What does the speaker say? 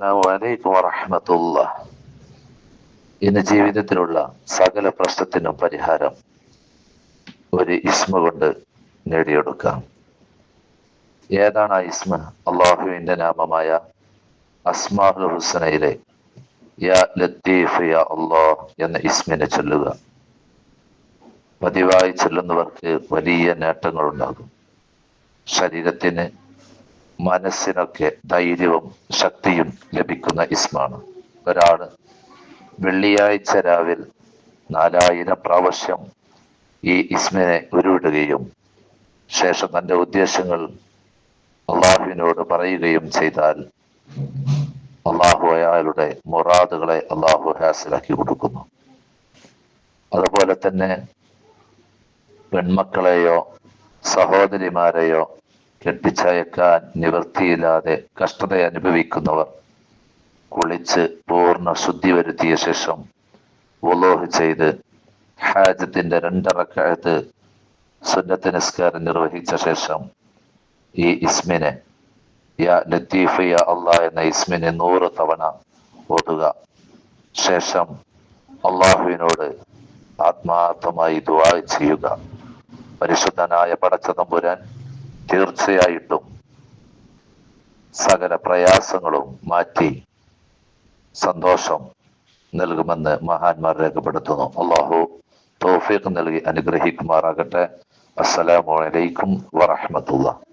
അസ്സലാമു അലൈക്കും വറഹമത്തുള്ള. ഇന്ന് ജീവിതത്തിലുള്ള സകല പ്രശ്നത്തിനും പരിഹാരം ഒരു ഇസ്മ കൊണ്ട് നേടിയെടുക്കാം. ഏതാണ് ആ ഇസ്മ? അള്ളാഹുവിന്റെ നാമമായ അസ്മാഹുൽ ഹുസനയിലെ യാ ലത്തീഫ് യാ അള്ളാഹ് എന്ന ഇസ്മിനെ ചൊല്ലുക. പതിവായി ചൊല്ലുന്നവർക്ക് വലിയ നേട്ടങ്ങൾ ഉണ്ടാകും ശരീരത്തിന് മനസ്സിനൊക്കെ ധൈര്യവും ശക്തിയും ലഭിക്കുന്ന ഇസ്മാണ്. ഒരാൾ വെള്ളിയാഴ്ച രാവിൽ നാലായിരം പ്രാവശ്യം ഈ ഇസ്മിനെ ഉരുവിടുകയും ശേഷം തന്റെ ഉദ്ദേശങ്ങൾ അള്ളാഹുവിനോട് പറയുകയും ചെയ്താൽ അള്ളാഹു അയാളുടെ മുറാദുകളെ അള്ളാഹു ഹാസിലാക്കി കൊടുക്കുന്നു. അതുപോലെ തന്നെ പെൺമക്കളെയോ സഹോദരിമാരെയോ കെട്ടിച്ചയക്കാൻ നിവൃത്തിയില്ലാതെ കഷ്ടത അനുഭവിക്കുന്നവർ കുളിച്ച് പൂർണ ശുദ്ധി വരുത്തിയ ശേഷം ഉലോഹ് ചെയ്ത് ഹാജത്തിന്റെ രണ്ടറക്കഴത്ത് സുന്നത്ത് നിസ്കാരം നിർവഹിച്ച ശേഷം ഈ ഇസ്മിനെ യാ ലത്തീഫ് യാ അള്ളാ എന്ന ഇസ്മിനെ നൂറ് തവണ ഓതുക. ശേഷം അള്ളാഹുവിനോട് ആത്മാർത്ഥമായി ദുവാ ചെയ്യുക. പരിശുദ്ധനായ പടച്ചതമ്പുരാൻ തീർച്ചയായിട്ടും സകല പ്രയാസങ്ങളും മാറ്റി സന്തോഷം നൽകുമെന്ന് മഹാന്മാർ രേഖപ്പെടുത്തുന്നു. അള്ളാഹു തൗഫീഖ് നൽകി അനുഗ്രഹിക്കുമാറാകട്ടെ. അസ്സലാമു അലൈക്കും വറഹ്മത്തുള്ളാഹി.